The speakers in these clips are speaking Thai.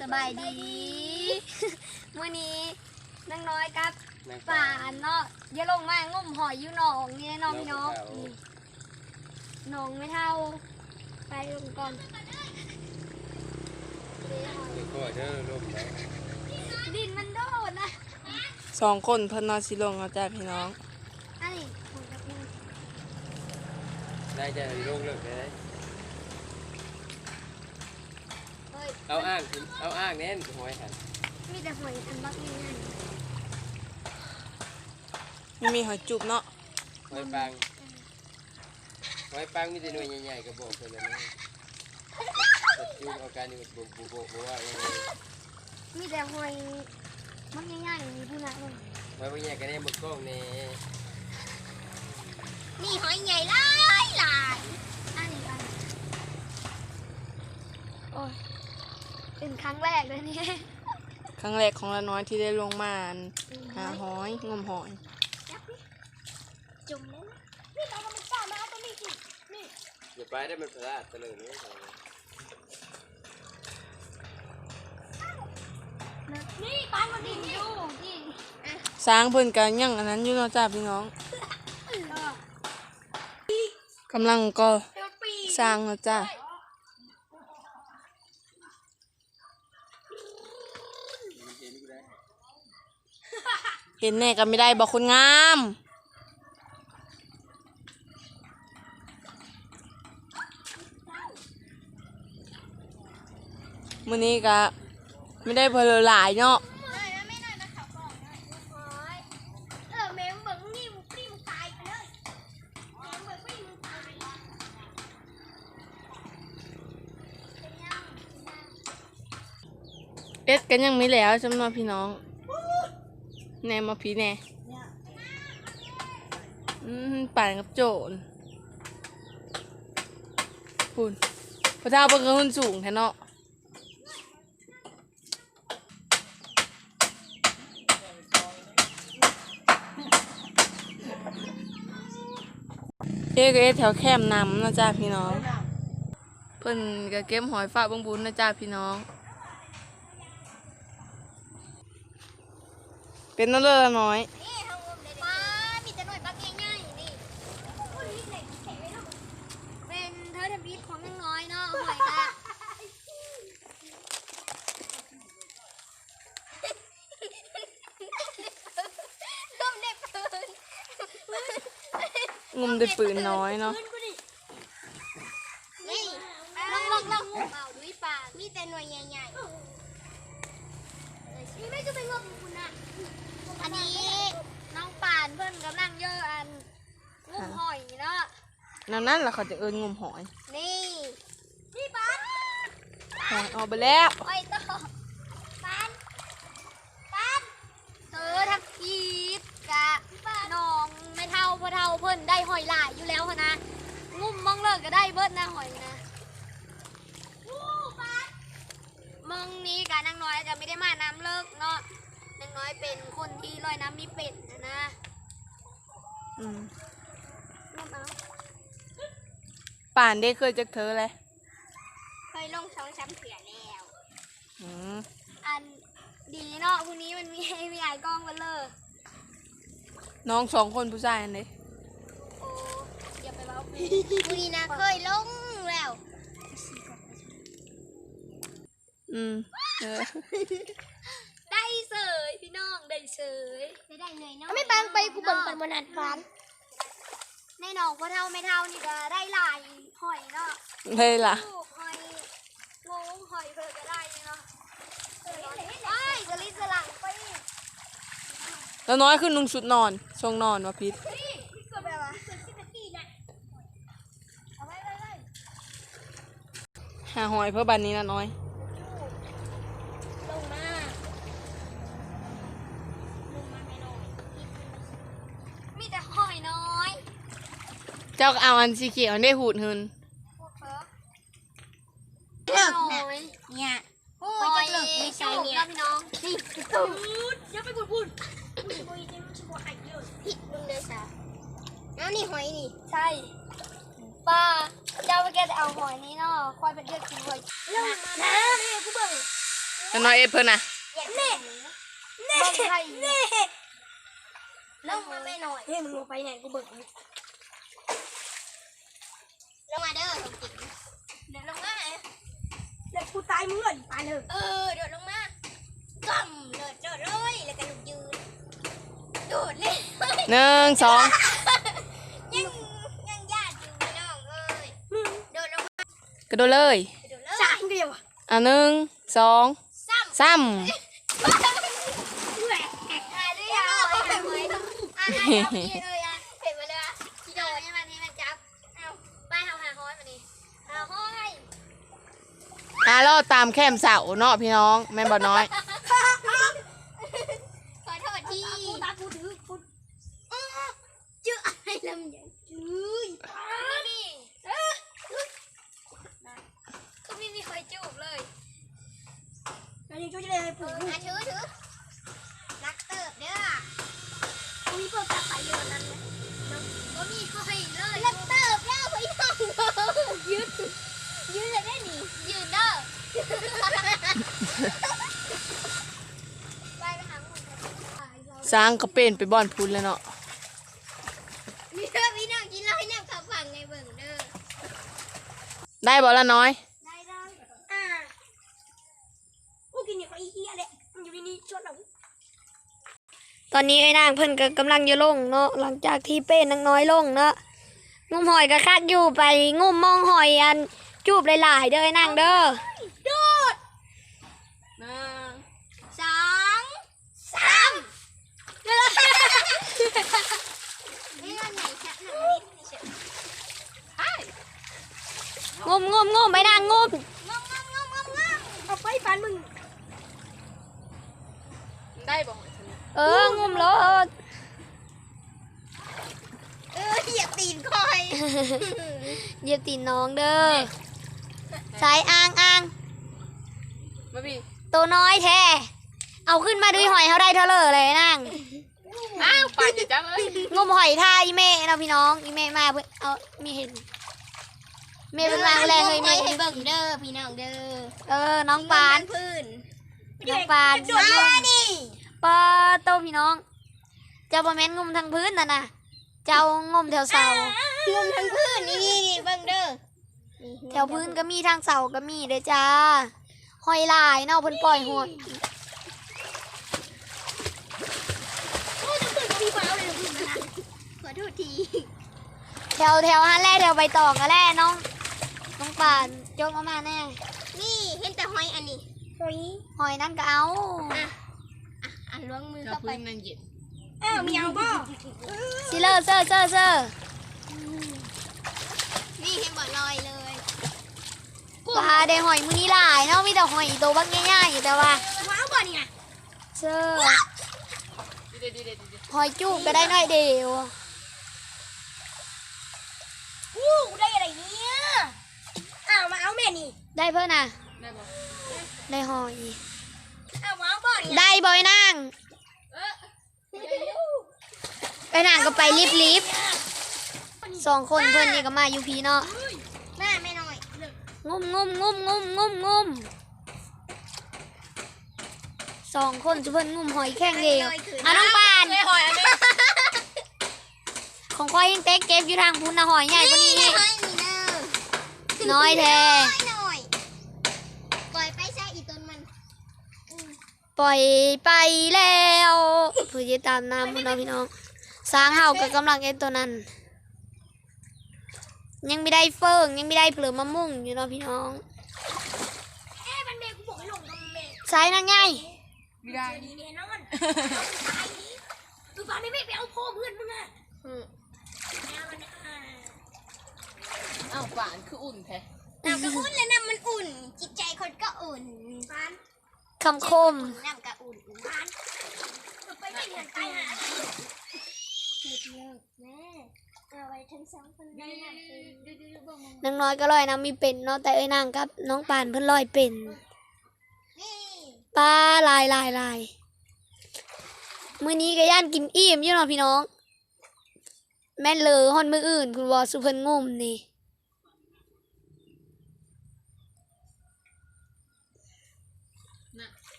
สบายดีมื่อนี้นางน้อยครับนางป่านเนาะอย่าลงมางมหอยอยู่หนองนี่น้องพี่น้องนี่หนองไม่เท่า ไปลงก่อนเดี๋ยวก็เด้อร่มแล้วดินมันโดดนะสองคนเพิ่นนอนสิลงเอาจ้าพี่น้องอันนี้ผมกับมึงนายจะลงเลิกได้เฮ้ย เอาอ้างสิเอาอ้างแน่นหอยหันมีแต่หอยอันบักง่ายไม่มีหอยจุบเนาะหอยปังหอยปังมีแต่หน่วยใหญ่ๆกระบอกเพิ่นเลยนะตัดจุ่มเอาการนี่บุบบุบบุว่าอย่างนี้ๆมีแต่หอยบักง่ายๆมีผู้นะมึงหอยพวกนี้กันเนี่ยมึกกล้องนี่นี่หอยใหญ่หลายหลายอันนี้อันโอ้ย เป็นครั้งแรกเลยนี่ครั้งแรกของละน้อยที่ได้ลงมาอันหาหอยงมหอยจุ่มเลยนะนี่เราก็ไม่กล้ามาตัวนี้สินี่อย่าไปได้มันพลาดตะลึงนี่นี่ปานมันดินอยู่นี่สร้างเพิ่นกันยังอันนั้นอยู่เนาะจ้าพี่น้องกำลังก็เดี๋ยวปีสร้างเนาะจ้าเ็นแน่ก็ไม่ได้บอกคนงามมื้อนี้ก็ไม่ได้เพลหลายเนาะเอ็ดกันยังไม่แล้วจำนวนพี่น้อง แน่มาพี่แน่อืมป่านกับโจรคุณพระเจ้าเบิ่งกับหุ่นสูงแท้เนาะเอ๊ะก็เอ๊ะแถวแคมน้ำนะจ้าพี่น้อง เพิ่นก็เก็บหอยฝากเบงบุญนะจ้าพี่น้อง เป็นนั่นเลยละน้อยนี่ทำงมเลยป้ามีแต่หน่วยปักง่ายๆนี่นี่เป็นเธอทำพิษของยังน้อยเนาะหอยกะต้มเด็กปืนงมด้วยปืนน้อยเนาะนี่ลองลองลองงูเอาด้วยปากมีแต่หน่วยใหญ่ๆ นี่ไม่จะไปงมคุณนะอันนี้น้องป่านเพื่อนกำลังเยอะอันงมหอยเนาะนั่นนั่นแหละเขาจะเอินงมหอย นี่นี่ปานหอยออกไปแล้วหอยต่อปานปานเธอทำพีดกะน้องไม่เท่าพอเท่าเพิ่นได้หอยหลายอยู่แล้วหั้นนะงุ่มมองเลิกก็ได้เบิดนะหอยนะ มองนี้กะนางน้อยจะไม่ได้มาน้ำเลิกเนาะนางน้อยเป็นคนที่ลอยน้ำมีเป็ดนะนะอืมงุ่มเอาป่านได้เคยจักเธอเลยเคยลงสองสามเถื่อแล้ว อืมอันดีเนาะพรุ่งนี้มันมีมีไอ้กล้องมาเลยน้องสองคนผู้ชายอันนี้โอ้อย่าไปเล่าพรุ่งนี้นะเคยลงแล้ว อืมเออได้เสยพี่น้องได้เสยไม่ได้เงยเนาะไม่ปังไปกูเบิ่งกันบนนัดฟันแน่นอนว่าเท่าไม่เท่านี่ก็ได้หลายหอยเนาะได้ล่ะลูกหอยงงหอยเพิ่นก็ได้เนาะไอ้กะลิสลังไปแล้วน้อยขึ้นนุ่งชุดนอนทรงนอนวะพิษนี่ก็แบบว่าสิบนาทีน่ะเอาไว้ไว้ไว้หาหอยเพื่อบันนี้นะน้อย เจ้าก็เอาอันสีเขียวได้หูดหืนพวกเพิ่น้อยเนี่ยโอ้ยจะเลิกไม่ใช่เนี่ยพี่น้องนี่ตูดอย่าไปพูดพูดพูดพูดจะรู้สึกว่าหายเยอะผิดมึงเลยสาแล้วนี่หอยนี่ ใช่ป้าเจ้าไปแกจะเอาหอยนี้เนาะควายเป็นเลือดกินหอยลงมานะนี่กูเบิ่งแล้วน้อยเอ็ดเพิ่นน่ะเน่เน่เน่ลงมาไม่หน่อยเฮ้ยมึงลงไปไหนกูเบิก ลงมาเด้อสมจิตเดี๋ยวลงมาเดี๋ยวกูตายมึงเลยตายเลยเออเดี๋ยวลงมากำเลยโดดเลยแล้วก็ลุกยืนโดดเลยหนึ่งสองยังยังญาติอยู่พี่น้องเอ้ยโดดลงมากระโดดเลยโดดเลยสามเดียวอะหนึ่งสองซ้ำสามแหวกแอกอะด้วยอะเอาไปไว้อะให้เอาพี่เลยอะเห็นมาเลยอะพี่โดดให้มันให้มันจับเอาไปเอาหาห้อยมาดิหาห้อย อะเราตามแคมเสาเนาะพี่น้องแม่นบ่น้อย ขอโทษทีตากูถือกูจื้ออะไรลำใหญ่จื้อนี่ก็ไม่มีใครจูบเลย อันนี้ช่วยจะได้ เอ ปุ๋ อย มาถือถือนักเติบเด้อ มีเปิดตาไปเยอะนั่นเลย ก็มีใครเลยนักเติบเด้อไปนั่งยืนยืนเลยได้หนิยืนเด้อไปไปหาหมู สร้างก็เป็นไปบ่อนพูนแล้วเนาะนี่เด้อพี่น้องกินเหล้าให้น้ำขับฟังไงเบิ่งเด้อได้บ่ละน้อย ได้ได้อ่ากูกินเนี่ยก็อีเหี้ยแหละมันอยู่ในนี้ชดเราตอนนี้ไอ้นางเพิ่นก็กำลังจะลงเนาะหลังจากที่เป้นางน้อยลงเนาะงุมหอยก็คักอยู่ไปงุมมองหอยอันจูบหลายๆเด้อไอ้นางเด้อ งมงมงมไม่นางงมงมงมงมงมงมเอาไปฟันมึง ได้บ่เอองมเลยเออเหยียบตีนคอยเหยียบตีนน้องเด้อสายอ่างอ่างมาพี่ตัวน้อยแท้เอาขึ้นมาด้วยหอยเขาได้เท่าเลยเลยนั่งอ้าวปาดจังเลยงมหอยท่าอีเม่เราพี่น้องอีเม่มาเพื่อเอามีเห็น เม่เป็นมาแรงเลยไม่เม่ให้เบิ่งเด้อพี่น้องเด้อเออน้องปานพื้นน้องปานมาดิปลาโตพี่น้อง เจ้าบะแม่นงมทางพื้นน่ะนะเจ้างมแถวเสามุมทั้งพื้นนี่นี่นี่เบิ่งเด้อแถวพื้นก็มีทางเสาก็มีเด้อจ้าหอยลายเนาะเพิ่นปล่อยหดโอ้จะขึ้นพี่ฟ้าเลยขอโทษทีแถวแถวฮันแล่แถวใบตองก็แล่น้องน้อง ป่านโจกมามาแน่ นี่เห็นแต่หอยอันนี้โอ้ยหอยนั่นก็เอาอะอะอะล้วงมือกับเข้าไปพื้นนั่งเย็นอ้าวมีเอาบ่ซิเลอร์เซอร์เซอร์เซอร์นี่เห็นบ่ลอยเลยปลาได้หอยมือนี้หลายเนาะมีแต่หอยตัวบักง่ายๆแต่ว่า ว้าวบ่เนี่ยเซอร์ดีเด็ดดีเด็ดดีเด็ดหอยจูบก็ได้หน่อยเดียวอู้ได้อะไรเนี่ยอ้าวมาเอาแม่ นี่ได้เพิ่นน่ะ ได้บ่ได้หอยอ้าวว้าวบ่เนี่ยได้บอยนางไอ้นางก็ไปรีบรีบสองคนเพื่อนนี่ก็มาอยู่พีเนาะแม่ไม่น้อยงุมงุมงุมงุมงุมงุมสองคนจะเพื่อนงุมหอยแข้งเดียวอะน้องปานหอยอันนี้ของควายยังเต็กเก็บอยู่ทางพุนนะหอยใหญ่กว่านี้ นี่อีกหอยนี่เด้อน้อยแท้น้อยหน่อยปล่อยไปซะอีต้นมันปล่อยไปแล้วเพื่อจะตามน้ำพวกเราพี่น้องสร้างเฮากับกำลังเอ็นตัวนั้น ยังไม่ได้เฟิงยังไม่ได้เปลือกมะม่วงอยู่เนาะพี่น้องเอ๊ะมันเมย์กูบอกให้ลงทำเมย์สายนางไงไม่ได้ดีแน่นอนตายนี้คือฟันไม่ไปเอาพ่อเพื่อนมึงอะแม่มัน อ่าอ้าวป่านคืออุ่นแท้น้ำก็อุ่นแล้วน้ำมันอุ่น จิตใจคนก็อุ่นฟันคำคมน้ำก็อุ่นฟันไปไม่เห็นตายหาเลิกเลิกแม่เอาไว้ทั้งสองคนได้น้ำเป็นดูดูดูบ่มนางน้อยก็ลอยน้ำมีเป็นเนาะแต่เอ้ยนางกับน้องปานเพิ่นลอยเป็นนี่ปลาลายลายลายมื้อนี้ก็ย่านกินอิ่มอยู่เนาะพี่น้อง แม่นเลยฮอนมื้ออื่นคุณวอสุเพิ่นงุ่มนี่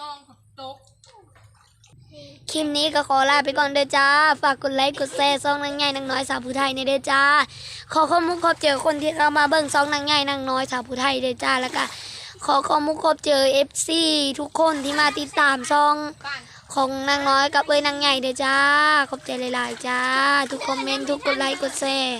ต้องตก คลิปนี้ก็ขอลาไปก่อนเด้อจ้า ฝากกดไลค์กดแชร์ซองนางใหญ่นางน้อยสาวผู้ไทยในเด้อจ้า ขอขอบมุกขอบเจอคนที่เข้ามาเบิ่งซองนางใหญ่นางน้อยสาวผู้ไทยเด้อจ้าแล้วก็ขอขอบมุกขอบเจอ FC ทุกคนที่มาติดตามซองของนางน้อยกับเอ้ยนางใหญ่เด้อจ้า ขอบใจหลายๆจ้า ทุกคอมเมนต์ทุกกดไลค์กดแชร์